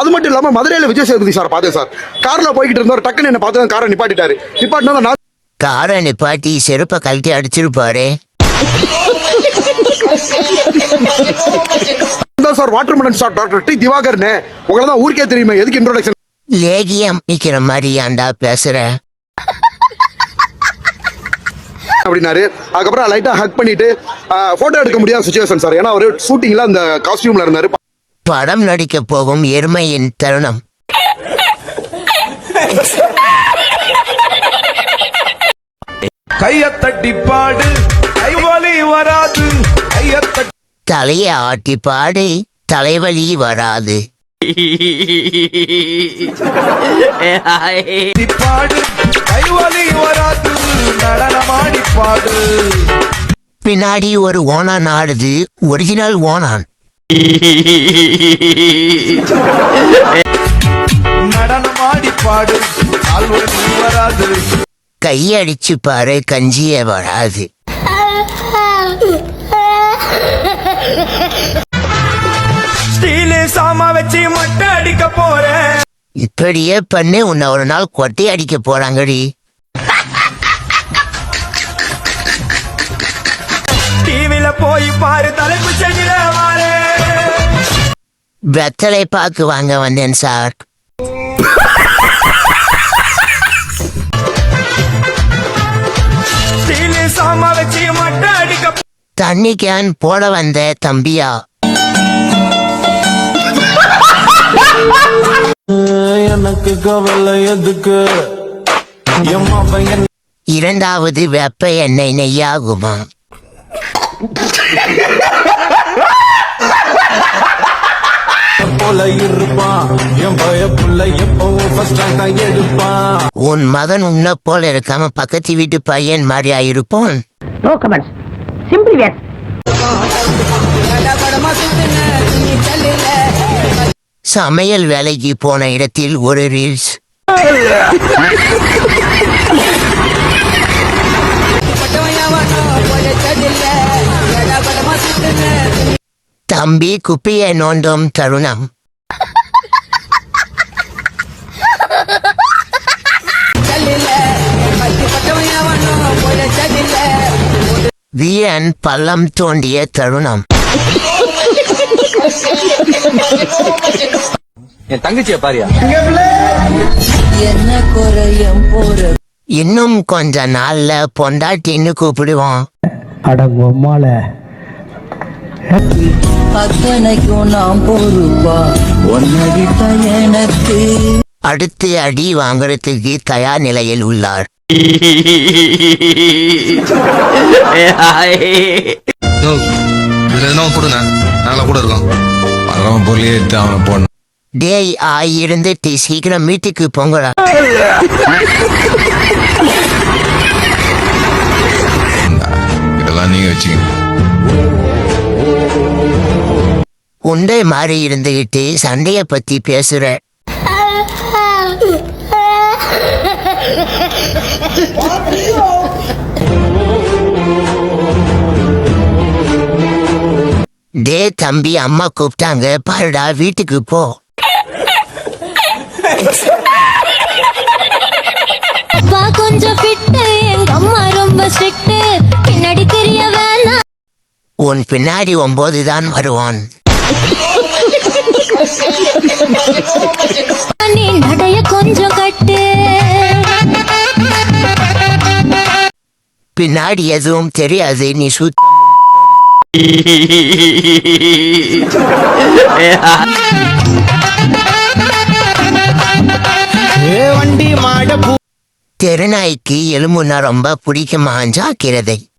அது மட்டும் இல்லாம மதுரையில விஜய் சேதுபதி சார் பார்த்தேன் சார். கார்ல போய்கிட்டு இருந்தவர் டக்குன்னு என்ன பார்த்து காரை நிப்பாட்டிட்டாரு. நிப்பாட்டினா நான் காரை நிப்பாட்டி செருப்பை கழட்டி அடிச்சிருப்பாரு. Sir watermelon star doctor D திவாகர்னு. உங்களை தான் ஊருக்கே தெரியுமே எதுக்கு இன்ட்ரோடக்ஷன் லேகியம் நிக்கிற மாதிரி ஏன்டா பேசுற? அப்படின்னாரு. அதுக்கப்புறம் லைட்டா ஹக் பண்ணிட்டு போட்டோ எடுக்க முடியாத சுச்சுவேஷன் சார். ஏன்னா அவரு ஷூட்டிங்ல அந்த காஸ்டியூம்ல இருந்தாரு. படம் நடிக்க போகும் எருமையின் தருணம். கைய தட்டி பாடு கைவலி வராது தலைய ஆட்டி பாடு தலைவலி வராது. பாடு கைவலி வராது நடனமாடி பாடு. பின்னாடி ஒரு ஓனான் ஆடுது ஒரிஜினல் ஓனான். நடனமாடி பாடு கால்வலி வராது. கையடிச்சு பாரு கஞ்சியே வராது. ஸ்டீலு சாமா வச்சு மட்டை அடிக்க போறேன். இப்படியே பண்ணு உன்னை ஒரு நாள் கொட்டை அடிக்க போறாங்கடி. போய் பாரு தலைப்பு மாறே வெத்தலை பாக்கு வாங்க வந்தேன் சார். சாமா வச்சு மட்டை அடிக்க தண்ணி கேன் போட வந்த தம்பியா? எனக்கு கவலை எதுக்கு? இரண்டாவது வெப்ப எண்ணெய் நெய்யாகுமா? போல இருப்பான் என் பய புள்ள எப்பவும் ஃபர்ஸ்ட் ரேங்க் எடுப்பான் உன் மகன் உன்னை போல இருக்காம பக்கத்து வீட்டு பையன் மாதிரியா இருப்போன். Simply yes. சமையல் வேலைக்கு போன இடத்தில் ஒரு ரீல்ஸ் தம்பி குப்பியை நோண்டும் தருணம். வீரன் பள்ளம் தோண்டிய தருணம். என் தங்கச்சிய பாரியா? என்ன குறையும் போற இன்னும் கொஞ்ச நாள்ல பொண்டாட்டின்னு கூப்பிடுவோம் அத்தனைக்கும் நான் பொறுப்பா ஒன்னடித்த எனக்கு அடுத்து அடி வாங்குறதுக்கு தயார் நிலையில் உள்ளார். டேய் ஆய் இருந்துட்டு சீக்கிரம் வீட்டுக்கு போங்கடா. இதெல்லாம் நீங்க வச்சுக்கங்க. உண்டை மாறி இருந்துகிட்டு சண்டைய பத்தி பேசுற. டே தம்பி அம்மா கூப்பிட்டாங்க. பாருடா வீட்டுக்கு போ. அப்பா கொஞ்சம் ஃபிட்டு எங்க அம்மா ரொம்ப ஸ்ட்ரிக்ட் பின்னாடி தெரிய வேணாம் உன் பின்னாடி ஒன்பது தான் வருவான். நீ நடைய கொஞ்சம் கட்டு. பின்னாடி எதுவும் தெரியாது நீ சுத்த தெருநாய்க்கு எலும்புனா ரொம்ப பிடிக்குமா ஜாக்கிரதை.